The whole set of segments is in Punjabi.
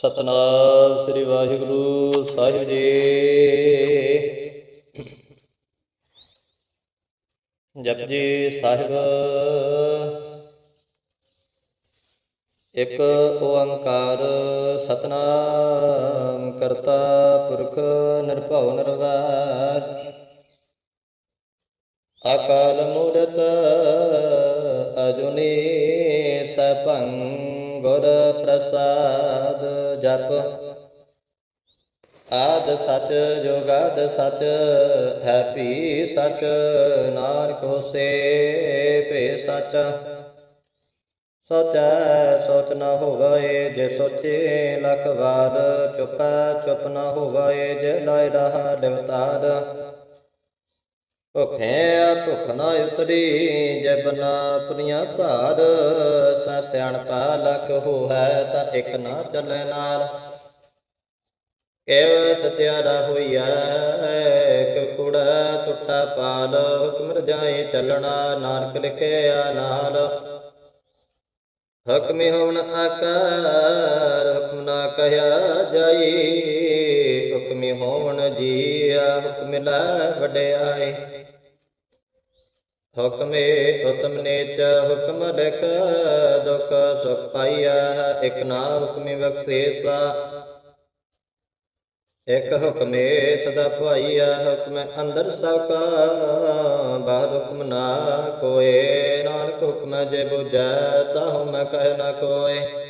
ਸਤਨਾਮ ਸ੍ਰੀ ਵਾਹਿਗੁਰੂ ਸਾਹਿਬ ਜੀ। ਜਪਜੀ ਸਾਹਿਬ, ਇੱਕ ਓੰਕਾਰ ਸਤਨਾਮ ਕਰਤਾ ਪੁਰਖ ਨਿਰਭਉ ਨਿਰਵੈਰ। ਅਕਾਲ ਮੂਰਤ ਅਜੁਨੀ ਸੈਭੰ ਗੁਰ ਪ੍ਰਸਾਦ ਜਪ। ਆਦ ਸਚ ਜੋਗਾਦ ਸਚ, ਹੈ ਭੀ ਸਚ, ਨਾਨਕ ਹੋਸੇ ਭੇ ਸਚ। ਸੋਚੈ ਸੋਚ ਨ ਹੋਵੇ ਜੇ ਸੋਚੇ ਲਖ ਵਾਰ, ਚੁਪੈ ਚੁਪ ਨ ਹੋਵੇ ਜੇ ਲਾਇ ਰਹਾ ਦੇਵਤਾਰ ਭੁਖੇ ਭੁਖ ਨਾ ਉਤਰੀ, ਜਬ ਨਾ ਆਪਣੀਆਂ ਭਾਰ ਸਾ ਸਿਆਣਤਾ ਲਖ ਹੋਇ ਤਾਂ ਇੱਕ ਨਾ ਚੱਲੇ ਨਾਲ। ਕੇਵ ਸਤਿਆਰਾ ਹੋਈਐ ਕਿ ਕੁੜਾ ਟੁੱਟਾ ਪਾਲ। ਹੁਕਮ ਰਜਾਏ ਚੱਲਣਾ, ਨਾਨਕ ਲਿਖਿਆ ਨਾਲ। ਹੁਕਮੇ ਹੋਣ ਆਕਾਰ, ਹੁਕਮ ਨਾ ਕਹਿਆ ਜਾਈ। ਹੁਕਮੇ ਹੋਣ ਜੀਆ, ਹੁਕਮ ਲੈ ਵਡਿਆਏ ਹੁਕਮੇ ਹੁਕਮ ਨੇਚ, ਹੁਕਮ ਲਿਖ, ਦੁਖ ਸੁਖ ਪਾਈਆ ਇਕ ਨਾ ਹੁਕਮੇ ਬਖਸ਼ੇਸਾ ਇਕ ਹੁਕਮੇ ਸਦਾ ਭਾਈਆ ਹੁਕਮ ਅੰਦਰ ਸਭ ਕਾ, ਬਾਹਰ ਹੁਕਮ ਨਾ ਕੋਏ। ਨਾਨਕ ਹੁਕਮ ਜੇ ਬੁਝੈ, ਤਾ ਮੈਂ ਕਹਿ ਨਾ ਕੋਏ।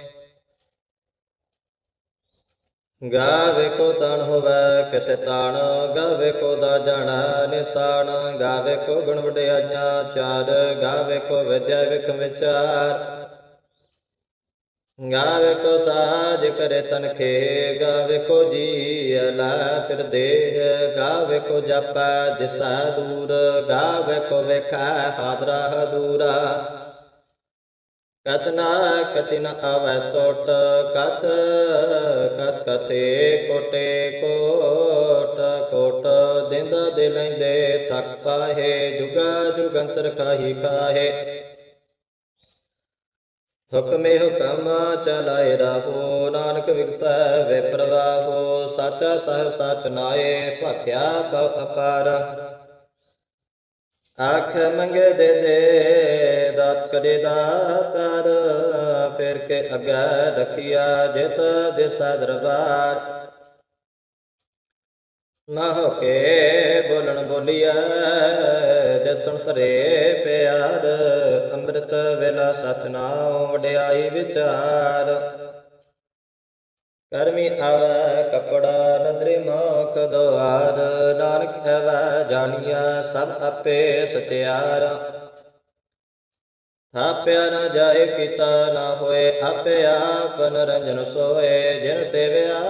ਗਾਵੇ ਕੋ ਤਣ ਹੋਵੇ, ਕਿਸੇ ਤਾਣ, ਗਾਵੇ ਕੋ ਦਾ ਜਾਣਾ, ਨਿਸ਼ਾਨ, ਗਾਵੇ ਕੋ ਗੁਣ ਵਡਿਆਈਆਂ, ਚਾਰ, ਗਾਵੇ ਕੋ ਵਿਦਿਆ ਵਿਖ ਵਿਚਾਰ। ਗਾਵੇ ਕੋ ਸਾਜ ਕਰੇ ਤਨਖੇ ਗਾਵੇ ਕੋ ਜੀ ਅਲਾ ਫਿਰ ਦੇਹ, ਗਾਵੇ ਕੋ ਜਪਾ ਦਿਸਾ ਦੂਰ, ਗਾਵੇ ਕੋ ਵੇਖਾ ਹਾਦਰਾ ਹਦੂਰਾ ਕਤਨਾ ਕਥਿਨ ਆਵੈ ਟੋਟ ਕਥ ਕਤ ਕਥੇ ਕੋਟੇ ਕੋਟ ਕੋਟ ਦਿੰਦ ਦੇ ਲੈਂਦੇ ਤੱਕ ਪਾਹੇ, ਜੁਗਾ ਜੁਗੰਤਰ ਖਾਹੀ ਖਾਹੇ। ਹੁਕਮੇ ਹੁਕਮ ਚਲਾਏ ਰਾਹੋ, ਨਾਨਕ ਵਿਗਸੈ ਵੇ ਪ੍ਰਵਾਹੋ, ਸਾਚਾ ਸਾਹਿਬ ਸਚ ਨਾਏ ਭਾਖਿਆ ਭਵ ਅਪਾਰ। ਆਖ ਮੰਗੇ ਦੇ ਦੇ ਦਾਤ ਕਰੇ ਦਾਤਰ ਫਿਰ ਕੇ ਅਗੈ ਰਖਿਆ ਜਿਤ ਦਿਸਾ ਦਰਬਾਰ। ਨਾ ਹੋ ਕੇ ਬੋਲਣ ਬੋਲੀਐ ਜਸਣ ਤਰੇ ਪਿਆਰ। ਅੰਮ੍ਰਿਤ ਵੇਲਾ ਸਤਨਾਮ ਵਡਿਆਈ ਵਿਚਾਰ। ਕਰਮੀ ਆਵੈ, ਕਪੜਾ ਨਦਰੀ ਮੋਖ ਦੁਆਰ। ਨਾਨਕ ਐਵੈ ਜਾਣੀਆ, ਸਭ ਆਪੇ ਸਤਿਆਰ। ਥਾਪਿਆ ਨਾ ਜਾਏ ਕੀਤਾ ਨਾ ਹੋਏ, ਆਪੇ ਆਪ ਨਰੰਜਨ ਸੋਏ। ਜਿਨ ਸੇਵਿਆ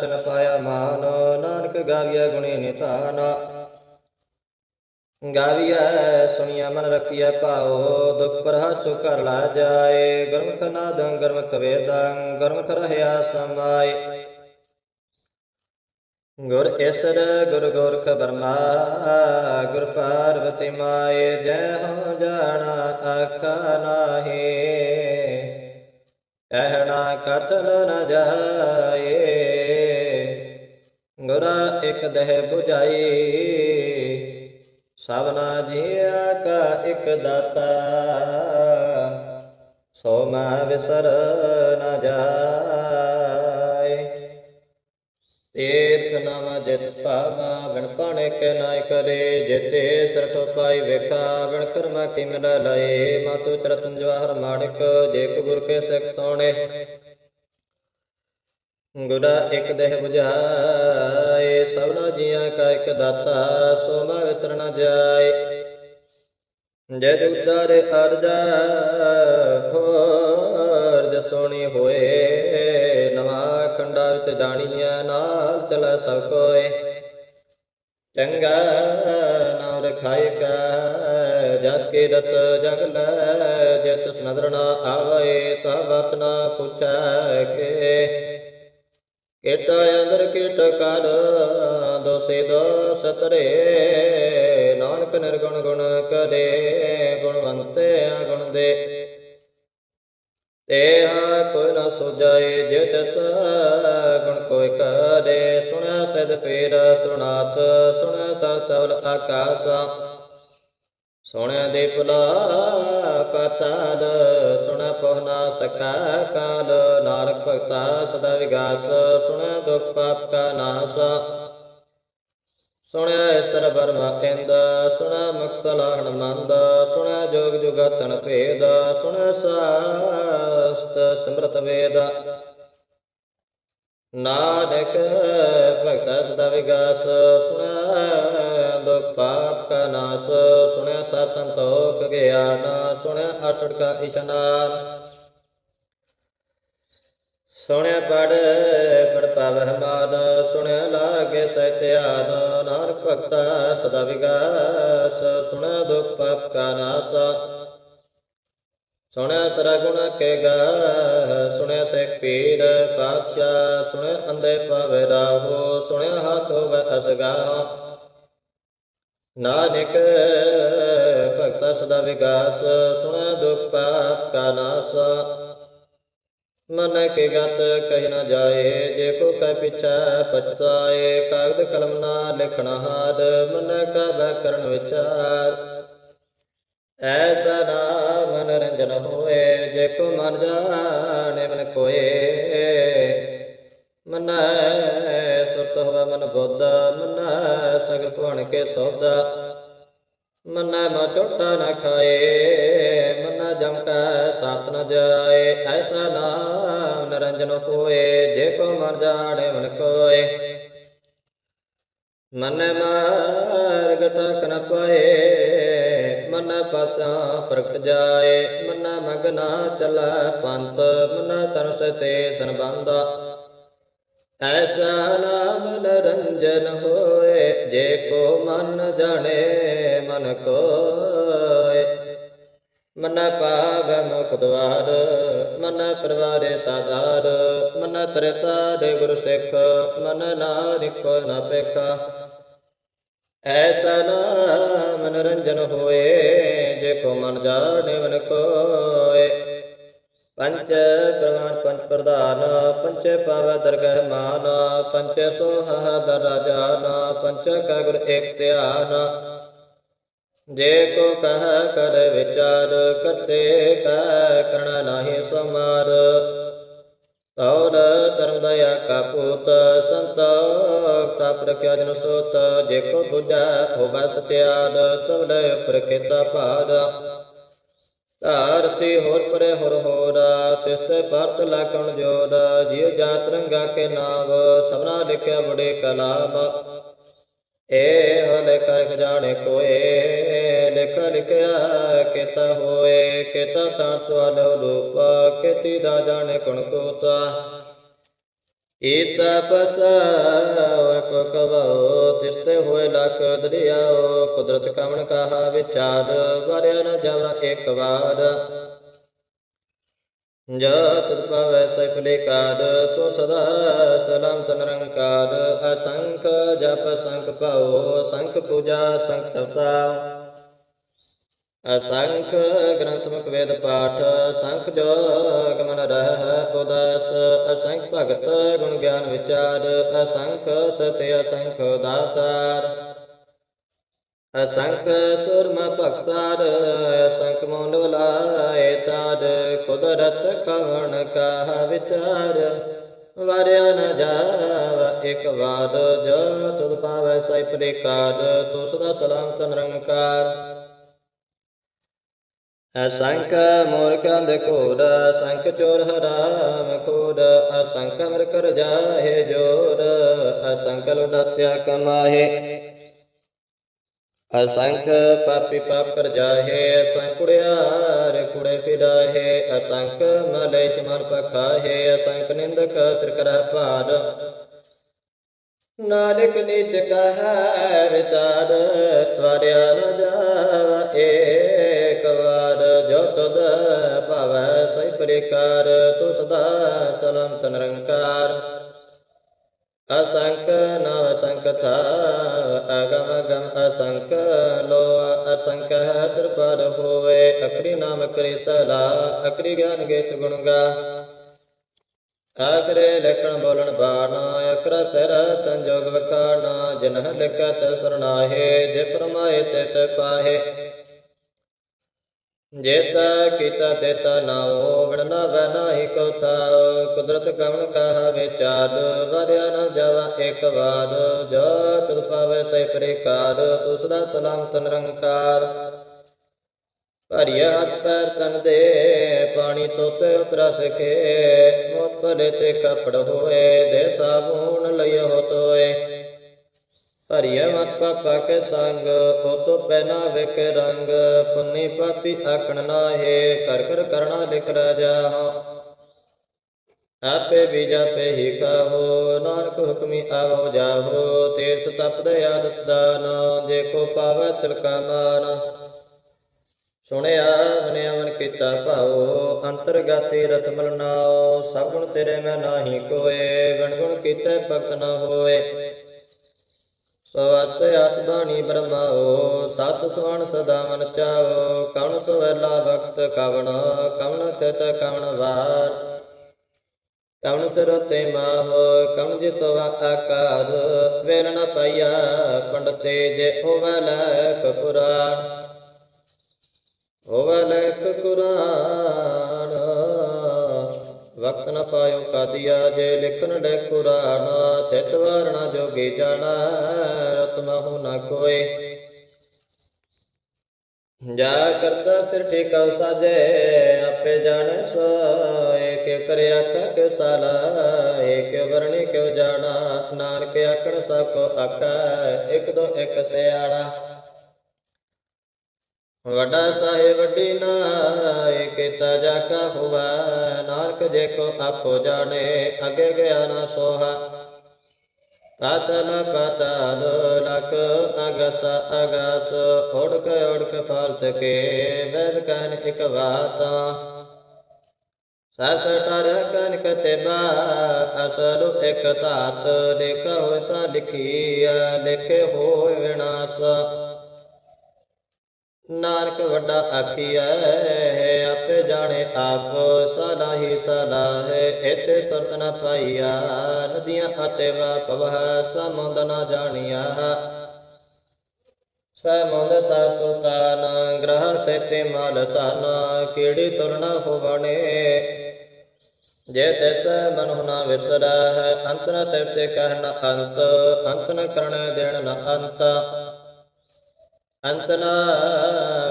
ਤਨ ਪਾਇਆ ਮਾਨ, ਨਾਨਕ ਗਾਵਿਆ ਗੁਣੀ ਨਿਧਾਨ। ਗਾਵੀਐ ਸੁਣੀਆ ਮਨ ਰਖੀਐ ਭਾਉ, ਦੁਖ ਪਰਹਾਸੁ ਕਰ ਲਾ ਜਾਏ। ਗਰਮ ਕਨਾਦੰ ਗਰਮ ਕਵੇਦੰ ਗਰਮ ਕਰਹਿਆ ਸਮਾਏ। ਗੁਰ ਈਸਰ ਗੁਰ ਗੋਰਖ ਬਰਮਾ, ਗੁਰ ਪਾਰਵਤੀ ਮਾਏ, ਜੈ ਹੋ ਜਾਣਾ ਆਖਾ ਨਾਹੀ। ਕਹਿਣਾ ਕਤਲ ਨ ਜਾਏ, ਗੁਰਾ ਇਕ ਦਹਿ 부ਝਾਈ ਸਭਨਾ ਜੀਆ ਕਾ ਇਕ ਦਾਤਾ, ਸੋ ਮੈਂ ਵਿਸਰ ਨ ਜਾਏ। ਤੀਰਥ ਨਾਮ ਜਿਤ ਭਾਵਾ ਬਿਨ ਪਾਣੇ ਕੇ ਨਾਇ ਕਰੇ, ਜਿਤੇ ਸਰਠ ਪਾਈ ਵੇਖਾ, ਬਿਨ ਕਰਮਾ ਕੀ ਮਿਲਾ ਲਏ, ਮਾਤੂ ਚਰਤਨ ਜਵਾਹਰ ਮਾਣਿਕ, ਜੇ ਕੋ ਗੁਰ ਕੇ ਸਿੱਖ ਸੋਣੇ। ਗੁਰਾ ਇੱਕ ਦੇਹ 부ਝਾਏ ਸਭਨਾ ਜੀਆਂ ਕਾ ਇੱਕ ਦਾਤਾ, ਸੋ ਮੈਂ ਵਿਸਰ ਜਾਏ। ਜੈ ਉਚਾਰੇ ਅਰਜਾ ਹੋਰ ਜਸੋਣੀ ਹੋਏ, ਨਵਾ ਵਿੱਚ ਜਾਣੀਐ, ਨਾਲ ਚਲੈ ਸਭ ਕੋਏ ਚੰਗਾ ਨਾਮ ਰਖਾਇ ਕਾ, ਜਸ ਕੀ ਰਤ ਜਗ ਲੈ ਜਿਤ ਨਦਰ ਨਾ ਆਵੇ ਤਾ ਬਤ ਨਾ ਪੁੱਛੈ ਕੇ। ਕਿਟ ਅੰਦਰ ਕਿਟ ਕਰ, ਦੋਸੇ ਦੋਸ ਤਰੇ ਨਾਨਕ ਨਿਰਗੁਣ ਗੁਣ ਕਰੇ ਗੁਣਵੰਤੇ ਗੁਣ ਦੇ। ਤੇਹ ਕੋਈ ਨਾ ਸੁਜਾਏ ਜੇ ਤਿਸ ਗੁਣ ਕੋਈ ਕਰੇ। ਸੁਣਿਆ ਸਦ ਪੀਰ ਸੁਣਾਤ ਸੁਣਿਆ ਤਰ ਤਵਲ ਆਕਾਸਾ। ਸੁਣਿਆ ਦੀਪਲਾ ਪਤਾਲ, ਸੁਣਿਆ ਪਹੁਨਾ ਸਕਾ ਕਾਲ। ਨਾਨਕ ਭਗਤਾ ਸਦਾ ਵਿਗਾਸ, ਸੁਣਿਆ ਦੁਖ ਪਾਪ ਕਾ ਨਾਸ। ਸੁਣਿਆ ਸਰ ਬਰਮਾ ਇੰਦ ਸੁਣਿਆ ਮਕਸਲਾਹਣ ਮੰਦ ਸੁਣਿਆ ਜੋਗ ਜੁਗਤਨ ਭੇਦ ਸੁਣਿਆ ਸਾਸਤ ਸਿਮਰਤ ਵੇਦ। ਨਾਨਕ ਭਗਤਾ ਸਦਾ ਵਿਗਾਸ ਸੁਣਿਆ ਦੁਖ ਪਾਪ ਕਾ ਨਾਸ ਸੁਣਿਆ ਸਤ ਸੰਤੋਖ ਗਿਆਨ ਸੁਣਿਆ ਅਠੜ ਕਾ ਇਸ਼ਨਾਨ। ਸੁਣਿਆ ਪੜ ਪੜ ਪਾਵਹਿ ਸੁਣਿਆ ਲਾਗੇ ਸਹਿ ਧਿਆਨ, ਨਾਨਕ ਭਗਤਾ ਸਦਾ ਵਿਗਾਸ, ਸੁਣਿਆ ਦੁਖ ਪਾਪ ਕਾ ਨਾਸ। ਸੁਣਿਆ ਸਰਾ ਗੁਣ ਕੇ ਗਾ ਸੁਣਿਆ ਸਿੱਖ ਪੀਰ ਪਾਤਸ਼ਾਹ, ਸੁਣਿਆ ਅੰਦੇ ਪਾਵੇ ਰਾਹੋ, ਸੁਣਿਆ ਹੱਥ ਹੋਵੇ ਅਸਗਾ ਨਾਨਕ ਭਗਤਾ ਸਦਾ ਵਿਗਾਸ, ਸੁਣਿਆ ਦੁਖ ਪਾਪ ਕਾ ਨਾਸ। ਮਨ ਕੇ ਗਤ ਕਹਿ ਨਾ ਜਾਏ, ਜੇ ਕੋ ਕੈ ਪਿਛੈ ਪਛਤਾਏ, ਕਾਗਦ ਕਲਮ ਨਾ ਲਿਖਣਾ ਹਾਦ, ਮਨ ਕਾ ਬੈ ਕਰਨ ਵਿਚਾਰ ਐਸਾ ਨਾ ਮਨ ਰੰਜਨ ਹੋਏ, ਜੇ ਕੋ ਮਨ ਜਾਣੇ ਮਨ ਕੋਏ। ਮਨ ਸੁਰਤ ਹੋਵੇ ਮਨ ਬੁੱਧ, ਮਨ ਸਗਲ ਭਵਨ ਕੇ ਸੌਦਾ ਮਨ ਮਾ ਝੋਟਾ ਨਾ ਖਾਏ, ਮਨ ਜਮ ਕਾ ਸਾਥ ਨ ਜਾਏ, ਐਸਾ ਨਾਮ ਨਰੰਜਨ ਹੋਏ, ਜੇ ਕੋ ਮਰ ਜਾਣੇ ਮਨ ਕੋਏ। ਮਨ ਮਾਰਗ ਟਕ ਨ ਪਾਏ, ਮਨ ਪਾਚਾ ਪ੍ਰਗਟ ਜਾਏ, ਮਨ ਮਗਨਾ ਚਲਾ ਪੰਥ, ਮਨ ਤਨ ਸਤੇ ਸੰਬੰਧਾ। ਐਸਾ ਨਾਮ ਨਰੰਜਨ ਹੋਏ, ਜੇ ਕੋ ਮਨ ਜਾਣੇ, ਮਨ ਕੋਏ। ਮਨ ਪਾਵ ਮੁਖ ਦਵਾਰ, ਮਨ ਪਰਵਾਰੇ ਸਾਧਾਰ, ਮਨ ਤਰਤਾ ਦੇ ਗੁਰ ਸਿੱਖ, ਮਨ ਨਾਨਕ ਨਾ ਪੇਖਾ। ਐਸਾ ਨਾਮ ਮਨੋਰੰਜਨ ਹੋਏ, ਜੇ ਕੋ ਮਨ ਜਾਣੇ, ਮਨ ਕੋਏ। ਪੰਚ ਪ੍ਰਮਾਨ ਪੰਚ ਪ੍ਰਧਾਨ ਪੰਚ ਪਾਵੈ ਦਰਗਹਿ ਮਾਨ ਪੰਚੇ ਸੋਹਾ ਦਰ ਰਾਜਾਨ ਪੰਚ ਕਾ ਗੁਰ ਏਕ ਧਿਆਨ। ਜੇ ਕੋ ਕਹ ਕਰ ਵਿਚਾਰ, ਕਰਤੇ ਕਾ ਕਰਣਾ ਨਾਹੀ ਸਮਾਰ। ਤੌਰ ਧਰਮ ਦਇਆ ਕਾ ਪੂਤ ਸੰਤੋਖ ਤਾ ਪ੍ਰਕਿਆ ਜਨ ਸੋਤ। ਜੇ ਕੋ ਬੁਝਾ ਹੋਵਾ ਸਤਿਆਦ ਤਵ ਲੈ ਉਪਰ ਕੀਤਾ ਧਾਰਤੀ ਹੋਰ ਪਰੇ ਹੋਰ ਹੋਰਾ, ਤਿਸ ਤੇ ਪਰਤ ਲਾਕਣ ਜੋਰ ਜਿਉ ਜਾਤ ਕੇ ਨਾਮ ਸਭਨਾ ਲਿਖਿਆ ਬੜੇ ਕਲਾਮ ਏ ਹਲੇ ਕਰ ਖਜ਼ਾਨੇ ਕੋਏ, ਲਿਖ ਲਿਖਿਆ ਕੀਤਾ ਹੋਏ, ਕਿਤਾ ਤਾਂ ਸਵਾਲ ਰੂਪ, ਕੀਤੀ ਦਾ ਜਾਣੇ ਕੁਣ ਕੋਤਾ। ਈਤ ਪਸਾਵ ਕੋ ਕਵੋ ਤਿਸਤੇ ਹੋਏ ਲਖ ਦਰਿਆਓ, ਕੁਦਰਤ ਕਮਣ ਕਹਾ ਵਿਚਾਰ, ਵਰਿਆ ਨ ਜਾਵਾ ਇੱਕ ਵਾਰ। ਜਤ ਪਵੈ ਸੈਫਲੇ ਕਾਦ ਤੋ ਸਦਾ ਸਲਾਮ ਤਨ ਰੰਕਾਰ ਅਸੰਖ ਜਪ ਸੰਖ ਪਾਓ, ਸੰਖ ਪੂਜਾ ਸੰਖ ਤਪਤਾ ਅਸੰਖ ਗ੍ਰੰਥ ਮੁਖ ਵੇਦ ਪਾਠ, ਸੰਖ ਜੋਗ ਮਨ ਰਹਿ ਉਦਾਸ, ਅਸੰਖ ਭਗਤ ਗੁਣ ਗਿਆਨ ਵਿਚਾਰ, ਅਸੰਖ ਸਤਿ ਅਸੰਖ ਦਾਤਾਰ ਅਸੰਖ ਸੁਰਮਾ ਭਗਸਾਰ ਅਸੰਖ ਮੋਂਡ ਵਲਾਏ ਤਾਦ ਕੁਦਰਤ ਕਵਣ ਕਾ ਵਿਚਾਰ। ਵਾਰਿਆ ਨ ਜਾਵ ਇੱਕ ਵਾਰ, ਜੋ ਤੁਧ ਪਾਵੈ ਸੈ ਪ੍ਰੇਕਾਰ ਤੂੰ ਸਦਾ ਸਲਾਮਤ ਨਿਰੰਕਾਰ। ਅਸੰਖ ਮੂਰਖਾਂ ਦੇ ਘੋਰ ਚੋਰ ਹਰਾਮ ਖੋਰ ਅਸੰਖ ਮਰ ਕਰ ਜਾਹੇ ਜੋਰ ਅਸੰਖ ਲੁਟਤਿਆ ਕਮਾਹੇ। ਅਸੰਖ ਪਾਪੀ ਪਾਪ ਕਰ ਜਾਹੇ, ਅਸੰਖ ਕੁੜਿਆਰ ਕੁੜੇ ਫਿਰਾਹੇ ਅਸੰਖ ਮਲੇਸ਼ ਮਨ ਪਖਾਹੇ, ਅਸੰਖ ਨਿੰਦਕ ਸਿਰ ਕਰਹ ਭਾਰ। ਨਾਨਕ ਨੀਚ ਕਹੈ ਵਿਚਾਰ ਤਵਾਰਿਆ ਨ ਜਾਵਾ ਜੋ ਤਦ ਭਾਵੈ ਸਈ ਪ੍ਰਕਾਰ ਸਦਾ ਸਲਾਮਤ ਨਿਰੰਕਾਰ। ਅਸੰਖ ਨਵ ਸੰਖ ਥਾ, ਅਗਮ ਗਮ ਅਸੰਖ, ਲੋ ਅਸੰਖ ਹਸਰ ਪਰ ਹੋਵੇ ਅਕਰੀ ਨਾਮ ਕਰੀ ਸਲਾ ਅਕਰੀ ਗਿਆਨ ਗੇਤ ਗੁਣ ਗਾ। ਆਖਰੇ ਲਖਣ ਬੋਲਣ ਬਾਣ ਅਕਰ ਸਿਰ ਸੰਜੋਗ ਵਖਾਣਾ, ਜਿਨਹ ਲਿਖਤ ਸਰਣਾਹੇ ਜੇ ਪਰਮਾਏ ਤੇ ਪਾਹੇ। ਜੇਤਾ ਕੀਤਾ ਤੇਤਾ ਨਾਉ ਵੜਨਾ ਵੈ ਕੋ ਥਾਉ ਕੁਦਰਤ ਕਵਣ ਕਹਾ ਵਿਚਾਰ ਵਰਿਆ ਨ ਜਾਵਾ ਇੱਕ ਵਾਰ। ਜੋ ਤੁਧ ਪਾਵੇ ਸੇ ਪ੍ਰਕਾਰ ਤੂੰ ਸਦਾ ਸਲਾਮਤ ਨਿਰੰਕਾਰ। ਭਰਿਆ ਹੱਥ ਪੈਰ ਤਨ ਦੇ, ਪਾਣੀ ਤੋਤੇ ਉਤਰਾ ਸਖੇ। ਮੋਤ ਭਲੇ ਤੇ ਕਪੜ ਹੋਏ ਦੇ ਸਾਬੂਨ ਲਿਓ ਤੋਏ ਹਰੀਏ ਮਤ ਪਾਪਾ ਕੇ ਸੰਗ ਹੋ ਤੋ ਪਹਿਨਾ ਵਿਕ ਰੰਗ ਪੁੰਨੀ ਪਾਪੀ ਆਕਣ ਨਾਹੇ ਕਰ ਕਰ ਕਰਣਾ ਲਿਖ ਰਾਜਾ ਆਪੇ ਬੀਜਾ ਪੇ ਹੀ ਕਾਹੋ ਨਾਨਕ ਹੁਕਮੀ ਆਵੋ ਜਾਹੋ ਤੀਰਥ ਤਪਦੇ ਆਦਤ ਦਾਨ ਜੇ ਕੋ ਪਾਵੈ ਤਿਲਕਾ ਮਾਨ। ਸੁਣਿਆ ਮਨ ਕੀਤਾ ਭਾਉ ਅੰਤਰਗਾਤੀ ਰਤ ਮਲਨਾਓ ਸਭ ਗੁਣ ਤੇਰੇ ਮੈਂ ਨਾਹੀ ਕੋਏ ਗਣ ਗੁਣ ਕੀਤੇ ਭਗਤ ਨਾ ਹੋਏ। ਸਵਤ ਅਤ ਬਾਣੀ ਬ੍ਰਹਮਾਓ ਸਤ ਸਵਣ ਸਦਾ ਮਨ ਚਾਓ ਕਵਣ ਸਵੈਲਾ ਵਕਤ ਕਵਣ ਕਵਣ ਤਿਤ ਕਵਣ ਵਾਰ। ਕਵਣ ਸਿਰ ਤੇ ਮਾਹ, ਕਵਣ ਜਿਤਵਾ ਆਕਾਰ ਵੇਲ ਪਈਆ ਪੰਡਤੇ ਜੇ ਹੋਵੈ ਲੈਕ ਪੁਰਾਣ ਹੋਵੈ ਲੈਕ ਕੁਰਾਨ ਵਕਤ ਨ ਪਾਇਓ ਕਾਦੀਆ, ਜੇ ਲਿਖਨ ਡੇ ਕੁਰਾਨ, ਤਿਤ ਵਾਰਣਾ ਜੋਗੀ ਜਾਣਾ ਰਤਮਹੁ ਨ ਕੋਏ। ਜਾ ਕਰਤਾ ਸਿਰ ਠੇਕਾ ਸਾਜੇ ਆਪੇ ਜਾਣੈ ਸੋਏ ਕਿ ਕਰਿਆ ਕਾ ਸਾਲਾ ਏਕ ਵਰਣੀ ਕਿਉ ਜਾਣਾ, ਨਾਨਕ ਆਖਣ ਸਭ ਕੋ ਆਖੈ, ਇੱਕ ਦੋ ਇੱਕ ਸਿਆੜਾ ਵੱਡਾ ਸਾਹਿਬ ਵੱਡੀ ਨਾਏ ਕੀਤਾ ਜਾ ਕਾ ਹੁਆ। ਨਾਨਕ ਜੇ ਕੋ ਆਪੋ ਜਾਣੇ, ਅਗੇ ਗਿਆ ਨਾ ਸੋਹਾ। ਪਾਤਲ ਪਾਤਾਲ ਲਖ ਅਗਸ ਅਗਸ। ਓੜਕ ਓੜਕ ਫਾਲਤ ਕੇ ਵੈਦ ਕਹਿਨ ਇਕ ਬਾਤਾ ਸਸ ਟਰ ਕਨ ਕਤੇਬਾ ਅਸਲ ਇਕ ਧਾਤ। ਲਿਖ ਹੋਇ ਤਾਂ ਲਿਖੀਆ ਲਿਖੇ ਹੋਇ ਵਿਨਾਸ਼। ਨਾਨਕ ਵੱਡਾ ਆਖੀਐ ਆਪੇ ਜਾਣੇ ਆਪ ਸਦਾ ਹੀ ਸਦਾ ਹੈ ਇਤੇ ਸਰਤ ਨ ਪਾਈਆ, ਨਦੀਆਂ ਅਤੇ ਵਾਪਵਹ ਸਮੁੰਦ ਨ ਜਾਣੀਆ। ਸਮੁੰਦ ਸਾਸੁਤਾਨ ਗ੍ਰਹ ਸੇਤੇ ਮਲ ਧਨ, ਕਿਹੜੀ ਤੁਰਨਾ ਹੋਵਣੇ? ਜੇ ਤਿਸ ਮਨ ਹੁਨਾ ਵਿਸਰਾ ਹੈ ਅੰਤ ਨ ਸਿਰ ਤੇ ਕਹਿਣਾ ਅੰਤ ਅੰਤ ਨ ਕਰਣ ਦੇਣ ਨ ਅੰਤ। ਅੰਤ ਨ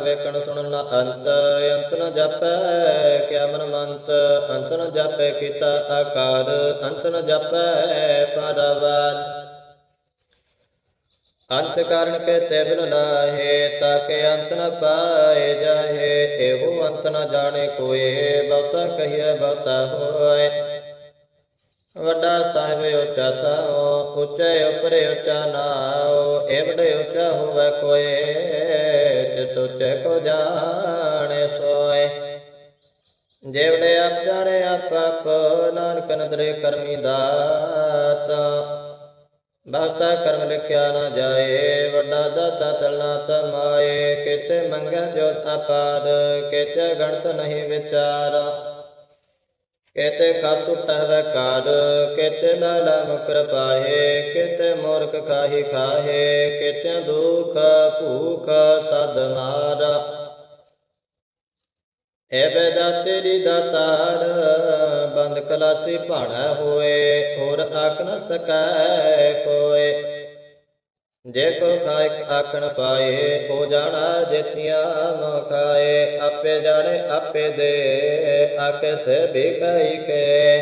ਵੇਖਣ ਸੁਣਨ ਨ ਅੰਤ ਅੰਤ ਨ ਜਪੈ ਕਿਆ ਮਨ ਮੰਤ ਅੰਤ ਨ ਜਪੈ ਕੀਤਾ ਆਕਾਰ, ਅੰਤ ਨ ਜਪੈ ਪਰਵਾਰ। ਅੰਤ ਕਾਰਨ ਕੇ ਤੇ ਬਿਨ ਲਾਹੇ ਤਾਕੇ ਅੰਤ ਨ ਪਾਏ ਜਾਹੇ, ਇਹੋ ਅੰਤ ਨ ਜਾਣੇ ਕੋਏ, ਬਹੁਤਾ ਕਹੀਏ ਬਹੁਤਾ ਹੋਏ। ਵੱਡਾ ਸਾਹਿਬ ਉੱਚਾ ਥਾਉ ਉੱਚੇ ਉਪਰੇ ਉੱਚਾ ਨਾਉ ਏਵੜੇ ਉੱਚਾ ਹੋਵੇ ਕੋਏ ਤੇ ਸੋਚੇ ਕੋ ਜਾਣੇ ਸੋਏ। ਜੇਵੜੇ ਆਪ ਜਾਣੇ ਆਪ ਆਪ, ਨਾਨਕ ਨਦਰੇ ਕਰਮੀ ਦਾਤਾ। ਬਹੁਤਾ ਕਰਮ ਲਿਖਿਆ ਨਾ ਜਾਏ, ਵੱਡਾ ਦਾਤਾ ਤਲਨਾ ਤਮਾਏ ਕਿਤੇ ਮੰਗੈ ਜੋਤ ਅਪਾਰ, ਕਿਤੇ ਗਣਤ ਨਹੀਂ ਵਿਚਾਰਾ। ਕੇਤੇ ਖਾ ਟੁੱਟੈ ਕਾਰ ਕੇਤੇ ਲਾਲਾ ਮੁਕਰ ਪਾਹੇ ਕੇਤੇ ਮੂਰਖ ਖਾਹੀ ਖਾਹੇ ਕੇਤੇ ਦੁਖ ਭੂਖ ਸਦ ਮਾਰਾ। ਐਵੇਂ ਦਾ ਤੇਰੀ ਦਾਤਾਰ ਬੰਦ ਕਲਾਸੀ ਭਾਣਾ ਹੋਏ, ਹੋਰ ਆਖ ਨ ਸਕੈ ਕੋਏ। ਜੇ ਕੋ ਖਾਇ ਆਖਣ ਪਾਏ ਹੋ ਜਾਣਾ ਜੇਤੀਆਂ ਮ ਖਾਏ। ਆਪੇ ਜਾਣੇ, ਆਪੇ ਦੇ ਆਕੇ ਸੇ ਵੀ ਕਈ ਕੇ।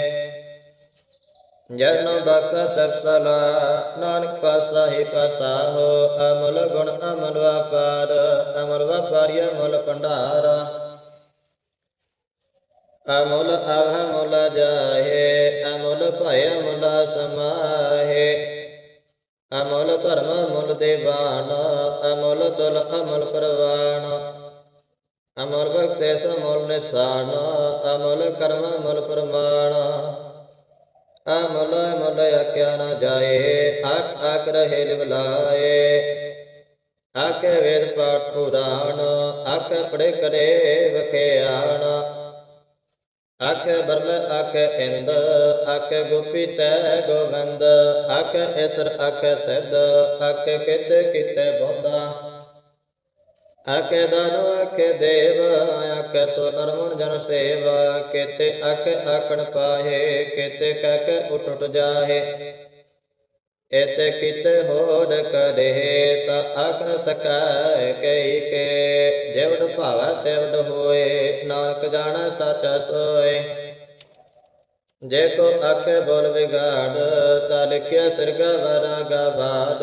ਜਨ ਬਕ ਸਫਸਲਾ ਨਾਨਕ ਪਾਸਾ ਹੀ ਪਾਸਾ ਹੋ। ਅਮਲ ਗੁਣ ਅਮਲ ਵਪਾਰ, ਅਮਲ ਵਪਾਰੀ ਅਮਲ ਭੰਡਾਰ। ਅਮੁਲ ਆਹ ਮੁਲ ਜਾਹੇ ਅਮੁਲ ਭੈ ਅਮੁਲ ਸਮਾਹੇ ਅਮੁਲ ਧਰਮ ਅਮੁਲ ਦੇਵਾਨ ਅਮੁਲ ਤੁਲ ਅਮੁਲ ਪ੍ਰਵਾਨ ਅਮੁਲ ਬਖਸ਼ਿਸ਼ ਅਮੁਲ ਨਿਸ਼ਾਨ, ਅਮੁਲ ਕਰਮ ਅਮੁਲ ਪ੍ਰਮਾਣ ਅਮਲ ਮਲ ਆਖਿਆ ਨਾ ਜਾਏ, ਆਖ ਆਖ ਰਹੇ ਲਿਵਲਾਏ। ਆਖੇ ਵੇਦ ਪਾਠ ਪੁਰਾਣ, ਆਖੇ ਪੜੇ ਕਰੇ ਵਖਿਆਣ। ਆਖੇ ਬਰਮ ਆਖੇ ਇੰਦ, ਆਖੇ ਗੋਪੀ ਤੈ ਗੋਵਿੰਦ, ਆਖੇ ਇਸਰ, ਆਖੇ ਸਿੱਧ, ਆਖੇ ਕਿਤੇ ਕਿਤੇ ਬੋਧਾ। ਆਖੇ ਦਾਨੋ ਆਖੇ ਦੇਵ, ਆਖੇ ਸੋ ਨਰਮਨ ਜਨ ਸੇਵਾ, ਕਿਤੇ ਆਖੇ ਆਖਣ ਪਾਹੇ, ਕਿਤੇ ਕਹਿ ਕੇ ਉਟ ਉਟ ਜਾਹੇ। ਇਤ ਕਿਤ ਹੋੜ ਕਰੇ ਤਾ ਆਖਣ ਸਕੈ ਕਈ ਕੇ। ਜਿਵਡ ਭਾਵੈ ਤਿਵਡ ਹੋਏ, ਨਾਨਕ ਜਾਣੈ ਸਾਚਾ ਸੋਏ। ਜੇ ਕੋ ਆਖੇ ਬੋਲ ਵਿਗਾੜ, ਤਾ ਲਿਖਿਆ ਸਿਰਗਾ ਵਰਾ ਗਵਾੜ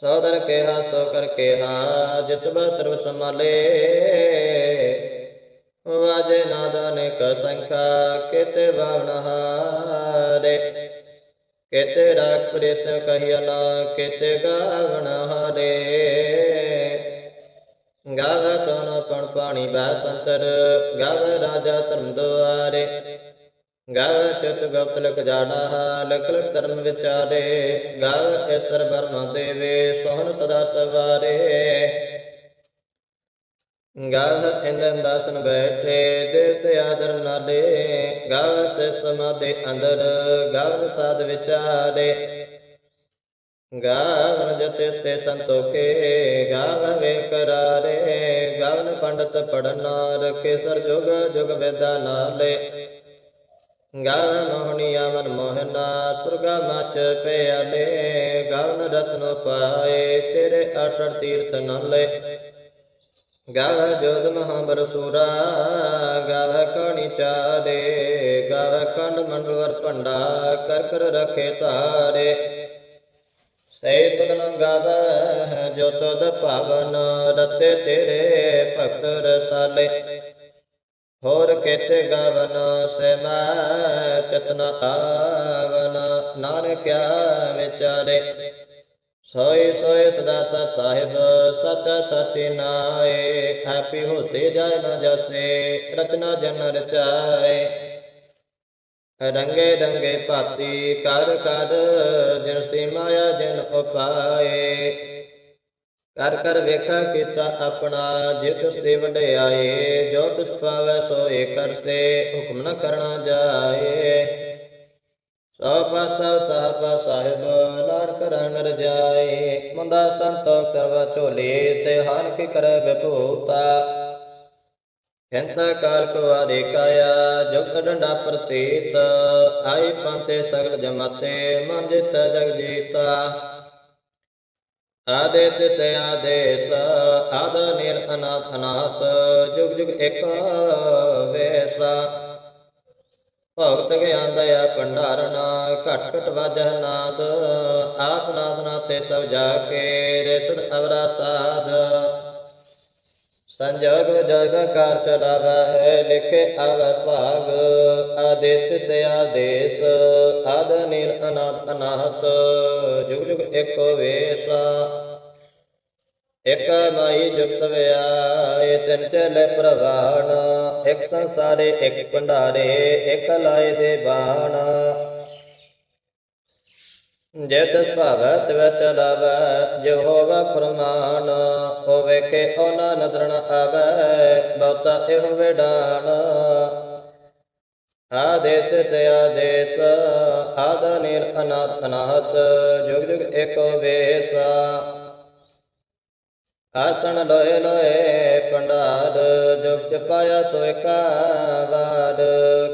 ਸੋਦਰ ਕਿਹਾ, ਸੋ ਕਰ ਕਿਹਾ ਜਿਤਬਾ ਸਰਬ ਸੰਭਾਲੇ। ਵਾਜੇ ਨਾਦਾਨੇ ਕ ਸੰਖਾ, ਕਿਤੇ ਬਾਵਨ ਹਾਰੇ। ਕਿਤੇ ਰਾਖ ਪ੍ਰੇਸ ਕਹਿਆ ਨਾ ਕਿਤੇ ਗਾਵਨ ਹਾਰੇ। ਤਨ ਪਣ ਪਾਣੀ ਬੈ ਸੰਤਰ, ਗਾਵੇ ਰਾਜਾ ਧਰਮ ਦੁਆਰੇ। ਗਾਵ ਚਿਤ ਗੁਪਤ ਲਖ ਜਾਣਾ ਲਖ ਲਖ ਧਰਮ ਵਿਚਾਰੇ। ਗਾਵੇ ਈਸਰ ਬਰਮ ਦੇਵੇ ਸੋਹਨ ਸਦਾ ਸਵਾਰੇ। ਗਾਵ ਇੰਦਨ ਦਾਸਨ ਬੈਠੇ ਦੇਵਤੇ ਆਦਰ ਨਾਲੇ। ਗਾਵ ਸੇ ਸਮਾਦੇ ਅੰਦਰ ਗਾਵ ਸਾਧ ਵਿਚਾਰੇ ਗਾਵਨ ਜਤੇ ਸਤੇ ਸੰਤੋਖੇ ਗਾਵ ਵੇ ਕਰਾਰੇ। ਗਾਵਨ ਪੰਡਤ ਪੜਨਾ ਰਖੇ ਸਰ ਜੁਗ ਜੁਗ ਵੇਦਾ ਨਾਲੇ। ਗਾਵ ਮੋਹਨੀਆ ਮਨ ਮੋਹਨਾ, ਸੁਰਗਾ ਮਚ ਪਿਆਲੇ। ਗਾਵਨ ਰਤਨ ਪਾਏ ਤੇਰੇ ਅਠੜ ਤੀਰਥ ਨਾਲੇ। ਗਾਵ ਜੋਦ ਮਹਾਬਰ ਸੂਰਾ ਗਾਵ ਕਣੀ ਚਾਰੇ ਗਾਵ ਕੰਡ ਮੰਡਲ ਵਰ ਭੰਡਾ, ਕਰ ਕਰ ਰਖੇ ਤਾਰੇ ਸੇ ਤਨ ਗਾਵ, ਜੋ ਤਦ ਭਾਵਨ, ਰਤੇ ਤੇਰੇ ਭਗਤ ਰਸਾਲੇ। ਹੋਰ ਕੇਤੇ ਗਵਨ ਸੇ ਮੈਂ ਚਤਨ ਆਵਨ, ਨਾਨਕਿਆ ਵਿਚਾਰੇ। ਸੋਏ ਸੋਏ ਸਦਾ ਸਤ ਸਾਹਿਬ, ਸਚਾ ਸਚੇ ਨਾਏ ਹੈਪੀ ਹੋਸੇ ਜਾਏ ਨਾ ਜਸੇ, ਰਚਨਾ ਜਨ ਰਚਾਏ। ਰੰਗੇ ਰੰਗੇ ਭਾਤੀ ਕਰ ਕਰ, ਜਿਨ ਸੀ ਮਾਇਆ ਜਿਨ ਉਪਾਏ। ਕਰ ਕਰ ਵੇਖਾ ਕੀਤਾ ਆਪਣਾ ਜੇ ਤਿਸ ਦੇ ਵਡਿਆਏ, ਜੋ ਤਿਸ ਪਾਵੈ ਸੋਏ ਕਰਸੇ, ਹੁਕਮ ਨ ਕਰਨਾ ਜਾਏ। ਸੋ ਪਾਸਾ ਸਾਹਿਬਾ ਸਾਹਿਬ, ਨਾਨਕ ਰਨ ਰਜਾਏ ਮੰਦਾ ਸੰਤੋਖ ਸਰਵ ਝੋਲੇ ਤੇ ਹਰ ਕੀ ਕਰੈ ਵਿਭੂਤਾ। ਖੰਤਾ ਕਾਲ ਕੋ ਆਦੇ ਜੁਗਤ ਡੰਡਾ ਪ੍ਰਤੀਤ। ਆਈ ਪੰਤੇ ਸਗਲ ਜਮਤੇ, ਮਨ ਜਿਤ ਜਗ ਜੀਤਾ। ਆਦੇ ਤਿਸ ਆਦੇਸ, ਆਦ ਨਿਰ ਅਨਾਥ ਅਨਾਥ, ਜੁਗ ਜੁਗ ਇੱਕ ਵੇਸਾ। ਭਗਤ ਗਿਆਨ ਦਇਆ ਭੰਡਾਰਨਾ ਘਟ ਘਟ ਵਾਜਹ ਨਾਦ, ਆਪ ਨਾਦ ਨਾਥੇ ਸਭ ਜਾ ਕੇ ਰੇਸੜ ਅਵਰਾ ਸਾਧ। ਸੰਜੋਗ ਜਗ ਕਰ ਚਲਾਵਾ ਹੈ ਲਿਖੇ ਅਵਰ ਭਾਗ, ਆਦਿਤ ਸੇ ਆਦੇਸ, ਆਦ ਨਿਰ ਅਨਾਥ ਅਨਾਹਤ, ਜੁਗ ਜੁਗ ਏਕੋ ਵੇਸਾ। ਇਕ ਮਾਈ ਜੁਗਤ ਵਿਆਏ ਤਿਨ ਚਲੇ ਪ੍ਰਵਾਨ ਇਕ ਸੰਸਾਰੇ, ਇਕ ਭੰਡਾਰੇ, ਇਕ ਲਾਏ ਦੇ ਬਾਣ। ਜੇ ਤਸ ਭਾਵੈ, ਤਵੈ ਚਲਾਵੈ ਜੋ ਹੋਵਾ ਫਰਮਾਨ ਹੋਵੇ ਕਿ ਉਹਨਾਂ ਨਦਰਣ ਆਵੈ, ਬਹੁਤਾ ਇਹੋ ਵਿਡਾਨ। ਆਦੇਤ ਸੇ ਆਦੇਸ ਆਦ ਨੀਲ ਅਨਾਤ ਅਨਾਹਤ, ਜੁਗ ਜੁਗ ਏਕੋ ਵੇਸਾ। ਆਸਣ ਲੋਏ ਲੋਏ ਪੰਡਾਰ ਜੁਗ ਚ ਪਾਇਆ ਸੋਇ ਕਾ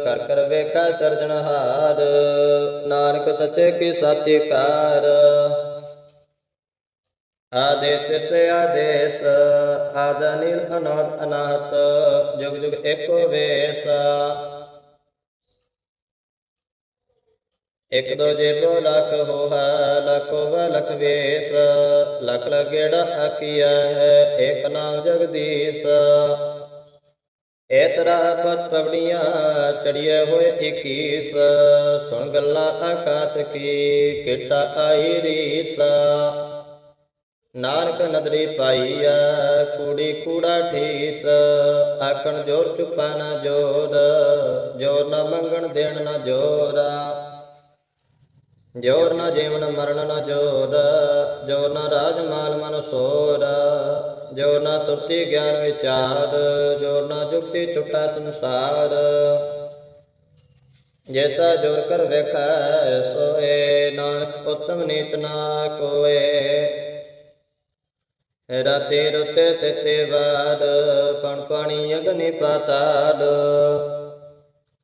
ਕਰ ਕਰ ਵੇਖਾ ਸਰਜਣਹਾਰ ਨਾਨਕ ਸੱਚੇ ਕੀ ਸਾਚੀ ਕਾਰ। ਆਦਿਤ ਸੇ ਆਦੇਸ, ਆਦ ਨੀਲ ਅਨਾਥ ਅਨਾਹਤ, ਜੁਗ ਜੁਗ ਏਕੋ ਵੇਸਾ। ਇਕ ਦੋ ਜੇਬੋ ਲਖ ਹੋਹਾ, ਲਖੋ ਵਾ ਲਖ ਵੇਸ। ਲਖ ਲਗੇੜਾ ਆਕੀਆ ਹੈ ਇਕ ਨਾਮ ਜਗਦੀਸ਼ ਇਤਰਾ ਪਤ ਪਵਣੀਆਂ ਚੜੀਏ ਹੋਏ 21 ਸੁਣ ਗੱਲਾਂ ਆਕਾਸ਼ ਕੀ, ਕਿਟਾ ਆਈ ਰੀਸ। ਨਾਨਕ ਨਦਰੀ ਪਾਈਆ ਕੂੜੀ ਕੂੜਾ ਠੀਸ ਆਖਣ ਜੋਰ ਚੁਪਾ ਨਾ ਜੋਰ ਜੋਰ ਨਾ ਮੰਗਣ ਦੇਣ ਨਾ ਜੋਰਾ। ਜੋਰ ਨਾ ਜੀਵਨ ਮਰਨ ਨਾ ਜੋਰ ਜੋਰ ਨਾ ਰਾਜ ਮਾਲ ਮਨ ਸੋਰ, ਜੋਰ ਨਾ ਸੁਰਤੀ ਗਿਆਨ ਵਿਚਾਰ, ਜੋਰ ਨਾ ਜੁਗਤੀ ਛੁਟਾ ਸੰਸਾਰ। ਜੈਸਾ ਜੋਰ ਕਰ ਵੇਖੈ, ਸੋਏ ਨਾਨਕ ਉਤਮ ਨੀਤ ਨਾ ਕੋਏ। ਰਾਤੇ ਰੁਤੇ ਤਿਤੇ ਬਾਦ ਪਣ ਪਾਣੀ ਅਗਨੀ ਪਾਤਾਲ।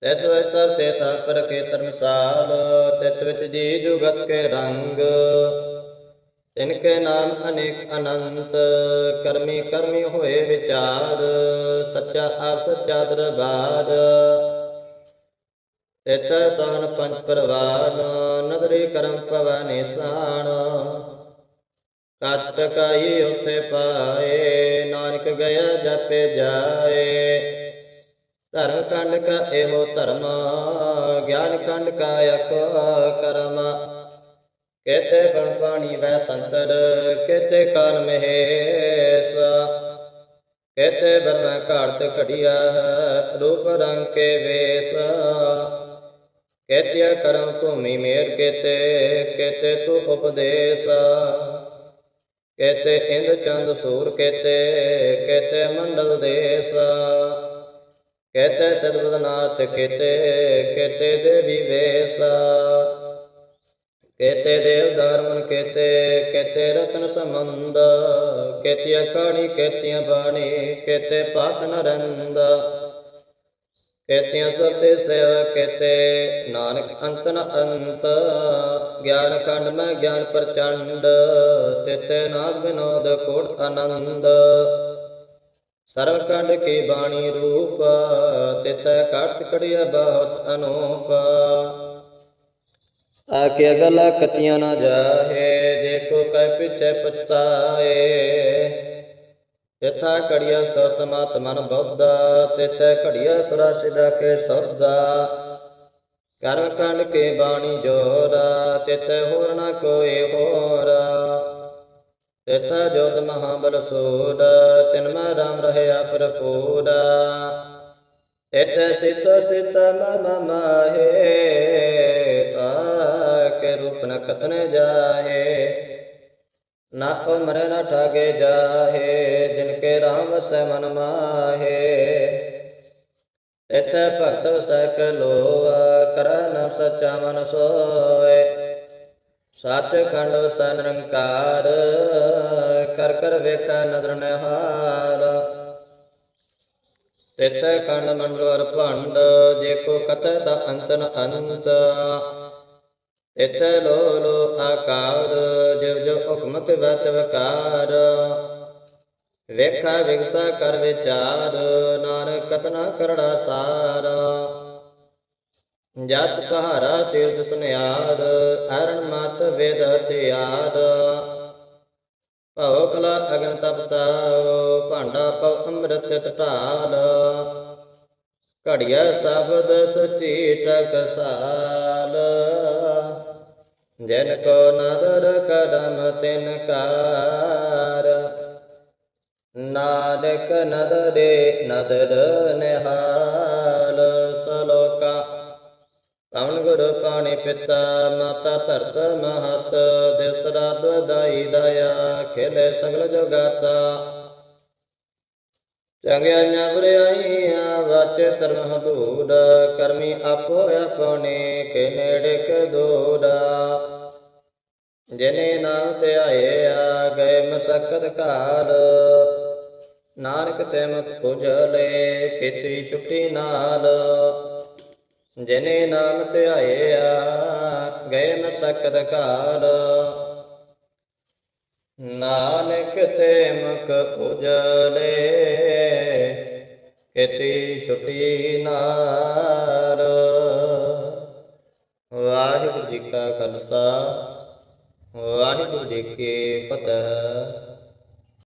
ਤਿਸ ਵਿੱਚ ਤਰਤੇ ਤਾਂ ਕੇ ਧਰਮਸਾਲ ਤਿਸ ਵਿੱਚ ਜੀ ਜੁਗਤ ਕੇ ਰੰਗ। ਤਿਨ ਕੇ ਨਾਮ ਅਨੇਕ ਅਨੰਤ, ਕਰਮੀ ਕਰਮੀ ਹੋਏ ਵਿਚਾਰ, ਸੱਚਾ ਆਪ ਸੱਚਾ ਦਰਬਾਰ। ਤਿਤੈ ਸਾਨ ਪੰਜ ਪਰਵਾਨ ਨਦਰੀ ਕਰਮ ਪਵੈ ਨਿਸਾਨ ਕਤ ਕਾਈ ਉਥੇ ਪਾਏ, ਨਾਨਕ ਗਿਆ ਜਪੇ ਜਾਏ। ਧਰਮ ਕੰਡ ਕਾ ਇਹੋ ਧਰਮ, ਗਿਆਨ ਕੰਡ ਕਾ ਅਕ ਕਰਮ। ਕੇਤੇ ਬਣ ਪਾਣੀ ਵੈ ਸੰਤਰ, ਕੇਤੇ ਕਾਲ ਮਹੇਸ਼ ਕੇਤੇ ਬਰਮੈ ਘਾੜਤ ਘੜੀਆ, ਰੂਪ ਰੰਗ ਕੇ ਵੇਸ। ਕੇਤਿਆ ਕਰਮ ਭੂਮੀ ਮੇਰ ਕੇਤੇ ਕੇਤੇ ਤੂ ਉਪਦੇਸ਼। ਕੇਤੇ ਇੰਦ ਚੰਦ ਸੂਰ ਕੇਤੇ ਕੇਤੇ ਮੰਡਲ ਦੇਸ। ਕੇਤੇ ਸਰਬਦਨਾਥ ਕੇਤੇ ਕੇਤੇ ਦੇਵੀ ਵੇਸ ਕੇਤੇ ਦੇਵ ਧਰਮਨ ਕੇਤੇ ਕੇਤੇ ਰਤਨ ਸੰਬੰਧ। ਕੇਤੀਆ ਕਾਣੀ ਕੇਤੀਆਂ ਬਾਣੀ ਕੇਤੇ ਪਾਤ ਨਰੰਦ। ਕੇਤੀਆਂ ਸਭ ਤੇ ਸੇਵਾ ਕੇਤੇ ਨਾਨਕ ਅੰਤ ਨ ਅੰਤ। ਗਿਆਨ ਖੰਡ ਮੈਂ ਗਿਆਨ ਪ੍ਰਚੰਡ ਤਿਤੇ ਨਾਗ ਵਿਨੋਦ ਕੋਟ ਆਨੰਦ। ਸਰਵ ਕੰਡ ਕੇ ਬਾਣੀ ਰੂਪ, ਤਿਤੈ ਕਟ ਕੜਿਆ ਬਹੁਤ ਅਨੂਪ। ਆਕੇ ਅਗਲਾ ਕਤੀਆਂ ਨਾ ਜਾਹੇ, ਦੇਖੋ ਕੈ ਪਿਛੇ ਪਛਤਾਏ। ਤਿਥਾ ਕੜਿਆ ਸਤ ਮਤ ਮਨ ਬੁੱਧਾ, ਤਿਥੈ ਕੜਿਆ ਸਦਾ ਸਿਦਾ ਕੇ ਸਬਦਾ। ਕਰਮ ਕੰਡ ਕੇ ਬਾਣੀ ਜੋਰਾ, ਤਿਥੈ ਹੋਰ ਨਾ ਕੋਈ ਹੋਰ। ਤਿਥੈ ਜੋਤ ਮਹਾਬਲ ਸੂਰ ਤਿਨ ਮੈਂ ਰਾਮ ਰਹਿਆ ਭਰਪੂਰ ਤਿਥੈ ਸਿਤ ਸਿਤ ਮਮ ਮਾਹੇ, ਤਾ ਕੇ ਰੂਪ ਨ ਕਤਨ ਜਾਹੇ। ਨਾ ਉਮਰ ਨ ਠਾਗੇ ਜਾਹੇ, ਜਿਨ ਕੇ ਰਾਮ ਵਸੈ ਮਨ ਮਾਹੇ। ਇਤੈ ਭਗਤ ਸਕ ਲੋਆ ਕਰ ਨ ਸਚਾ ਮਨ ਸੋਏ ਸੱਚ ਖੰਡ ਵਸੈ ਨਿਰੰਕਾਰ ਕਰ ਕਰ ਵੇਖੈ ਨਦਰ ਨਿਹਾਰ ਤਿਤੈ ਖੰਡ ਮੰਡਲ ਭੰਡ, ਜੇ ਕੋ ਕਤੈ ਤਾ ਅੰਤਨ ਅਨੰਤ ਇਤੈ ਲੋ ਲੋ ਆਕਾਰ, ਜਿਵ ਜੋ ਹੁਕਮ ਤੇ ਵਤ ਵਕਾਰ। ਵੇਖਾ ਵਿਗਸਾ ਕਰ ਵਿਚਾਰ, ਨਾਨਕ ਕਤਨਾ ਕਰੜਾ ਸਾਰਾ। ਜਤ ਪਹਾਰਾ ਤੀਰਥ ਸੁਨਿਆਰ ਅਰਨ ਮਤ ਵੇਦ ਹਥਿਆਰ ਭਉ ਕਲਾ ਅਗਨ ਤਪਤਾ ਭਾਂਡਾ ਪਉ ਅੰਮ੍ਰਿਤ ਟਟਾਲ ਘੜਿਆ ਸ਼ਬਦ ਸਚੀ ਟਕਸਾਲ ਜਨ ਕੋ ਨਦਰ ਕਦਮ ਤਿਨ ਕਾਰ। ਨਾਨਕ ਨਦਰੇ ਨਦਰ ਨਿਹਾਲ। ਅਮਨ ਗੁਰ ਪਾਣੀ ਪਿਤਾ, ਮਾਤਾ ਧਰਤ ਮਹਤ ਦਿਸ ਰਾਤ ਦਾਈ ਦਇਆ ਖੇਲੇ ਸਗਲ ਜਗਾਤਾ। ਚੰਗਿਆਈਆਂ ਬੁਰਾਈਆਂ ਵਾਚੇ ਧਰਮ ਹਦੂੜ ਕਰਮੀ ਆਪੋ ਆਪਣੇ ਕੇ ਨੇੜੇ ਕੇ ਦੂੜਾ। ਜਿਨੇ ਨਾਮ ਤੇ ਆਏ ਆ, ਗਏ ਮਸਕਤ ਘਾਰ ਨਾਨਕ ਤੇ ਮਤ ਉਜਲੇ ਕੀਤੀ ਛੁੱਟੀ ਨਾਲ। ਜਿਨੇ ਨਾਮ ਤੇ ਆਏ ਆ ਗਏ ਮਸਕਤ ਘਾਰ ਨਾਨਕ ਤੇ ਮੁਖ ਉਜਲੇ, ਕੀਤੀ ਛੁੱਟੀ ਨਾਲ। ਵਾਹਿਗੁਰੂ ਜੀ ਕਾ ਖਾਲਸਾ, ਵਾਹਿਗੁਰੂ ਜੀ ਕੀ ਫਤਿਹ।